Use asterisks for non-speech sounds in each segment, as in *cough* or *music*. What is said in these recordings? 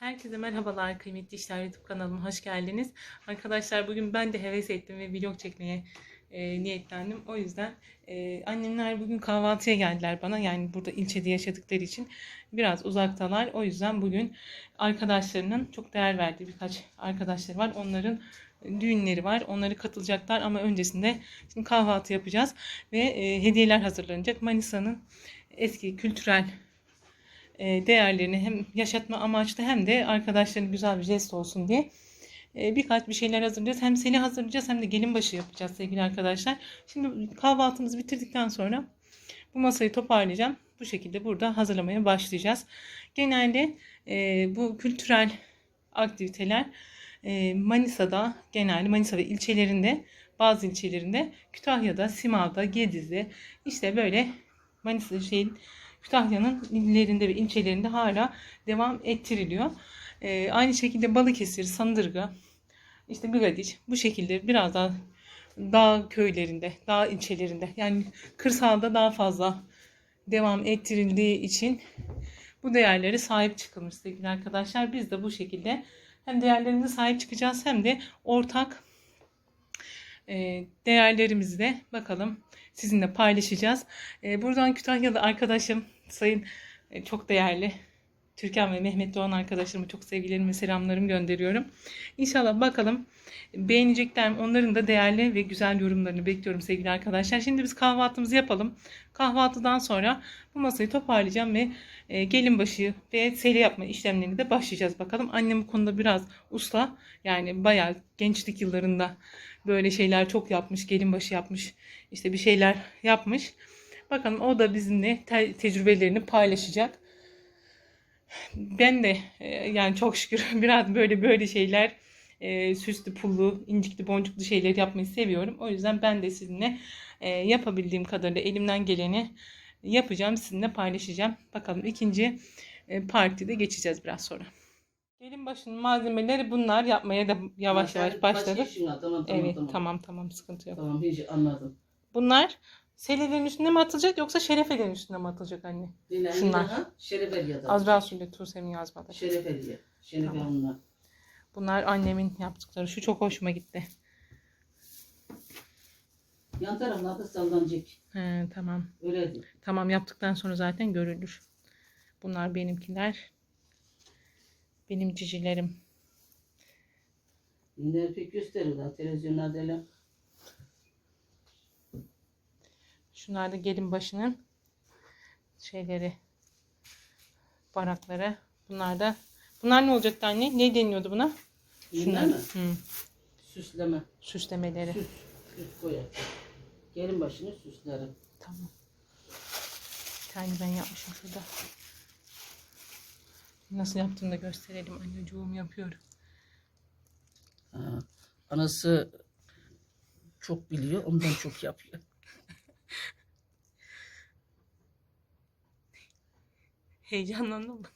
Herkese merhabalar kıymetli işler YouTube kanalıma hoş geldiniz. Arkadaşlar bugün ben de heves ettim ve vlog çekmeye e, niyetlendim. O yüzden e, annemler bugün kahvaltıya geldiler bana. Yani burada ilçede yaşadıkları için biraz uzaktalar. O yüzden bugün arkadaşlarının çok değer verdiği birkaç arkadaşları var. Onların düğünleri var. Onları katılacaklar ama öncesinde şimdi kahvaltı yapacağız ve e, hediyeler hazırlanacak. Manisa'nın eski kültürel değerlerini hem yaşatma amaçlı hem de arkadaşların güzel bir jest olsun diye e, birkaç bir şeyler hazırlayacağız. Hem seni hazırlayacağız hem de gelin başı yapacağız sevgili arkadaşlar. Şimdi kahvaltımızı bitirdikten sonra bu masayı toparlayacağım. Bu şekilde burada hazırlamaya başlayacağız. Genelde e, bu kültürel aktiviteler e, Manisa'da genelde Manisa ve ilçelerinde bazı ilçelerinde Kütahya'da, Simav'da, Gediz'de işte böyle Manisa şeyin Kütahya'nın illerinde ve ilçelerinde hala devam ettiriliyor. Ee, aynı şekilde Balıkesir, Sandırga, işte Bigadiç bu şekilde biraz daha dağ köylerinde, dağ ilçelerinde yani kırsalda daha fazla devam ettirildiği için bu değerlere sahip çıkılmış sevgili arkadaşlar. Biz de bu şekilde hem değerlerimize sahip çıkacağız hem de ortak e, değerlerimizi de bakalım sizinle paylaşacağız. E, buradan Kütahyalı arkadaşım Sayın e, çok değerli Türkan ve Mehmet Doğan arkadaşlarıma çok sevgilerimi selamlarımı gönderiyorum. İnşallah bakalım beğenecekler? Onların da değerli ve güzel yorumlarını bekliyorum sevgili arkadaşlar. Şimdi biz kahvaltımızı yapalım. Kahvaltıdan sonra bu masayı toparlayacağım ve e, gelin başı ve seri yapma işlemlerini de başlayacağız bakalım. Annem bu konuda biraz usta. Yani bayağı gençlik yıllarında böyle şeyler çok yapmış. Gelin başı yapmış. işte bir şeyler yapmış. Bakalım o da bizimle te- tecrübelerini paylaşacak. Ben de e, yani çok şükür *laughs* biraz böyle böyle şeyler e, süslü, pullu, incikli, boncuklu şeyler yapmayı seviyorum. O yüzden ben de sizinle e, yapabildiğim kadarıyla elimden geleni yapacağım, sizinle paylaşacağım. Bakalım ikinci e, partide geçeceğiz biraz sonra. Gelin başının malzemeleri bunlar. Yapmaya da yavaş yavaş başladık. başka işin var. Tamam tamam Evet tamam. tamam tamam sıkıntı yok. Tamam hiç anladım. Bunlar selelerin üstüne mi atılacak yoksa şerefelerin üstüne mi atılacak anne? Dinle, Şunlar. Ha? Şerefeliye de. Azra Sülü Tuğsem'in yazmaları. Şerefeliye. Şerefe Tamam. onlar. Bunlar annemin yaptıkları. Şu çok hoşuma gitti. Yan taraflarda sallanacak. He, tamam. Öyle değil. Tamam yaptıktan sonra zaten görülür. Bunlar benimkiler. Benim cicilerim. Yine pek gösteriyorlar televizyonlarda öyle. Şunlar da gelin başının şeyleri. Barakları. Bunlar da Bunlar ne olacaktı anne? Ne deniyordu buna? Bunlar mı? Hı, Süsleme. süslemeleri. Süs. Süs koyar. Gelin başını süslerim. Tamam. Bir tane ben yapmışım şurada. Nasıl yaptığını da gösterelim. Anneciğim yapıyorum. Ha. Anası çok biliyor. Ondan çok yapıyor. Heyecanlandım mı?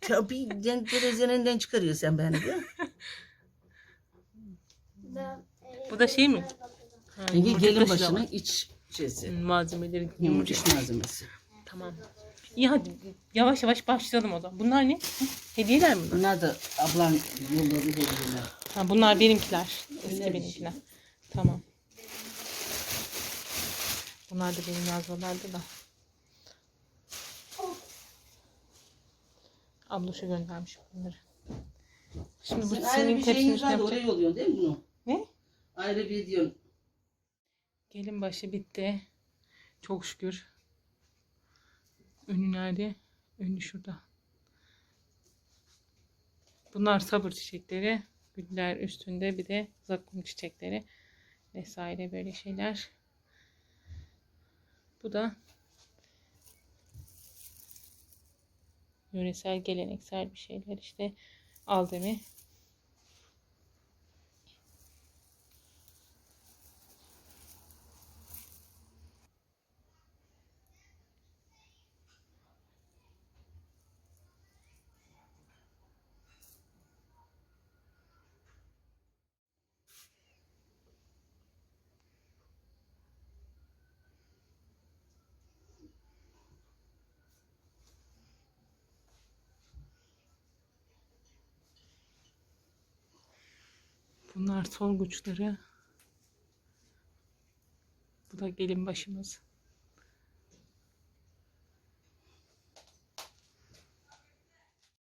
Tabii yani televizyonundan çıkarıyor sen beni diyor. Bu da şey mi? Ha, Çünkü yumurta gelin taşı da var. iç şeysi. Hmm, Malzemeleri Yumurta malzemesi. Tamam. İyi hadi yavaş yavaş başlayalım o zaman. Bunlar ne? Hı, Hediyeler mi bunlar? Bunlar da ablan yolladı hediyeler. Ha, bunlar benimkiler. Eski şey. benimkiler. Tamam. Bunlar da benim yazmalardı da. Abla şu göndermiş bunları. Şimdi bu Sen ayrı senin bir tepsinin şeyiniz üstüne var da yapacak. oraya yolluyorsun değil mi bunu? Ne? Ayrı bir diyorsun. Gelin başı bitti. Çok şükür. Önü nerede? Önü şurada. Bunlar sabır çiçekleri. Güller üstünde bir de zakkum çiçekleri vesaire böyle şeyler. Bu da yöresel geleneksel bir şeyler. İşte aldemi Bunlar sorguçları. Bu da gelin başımız.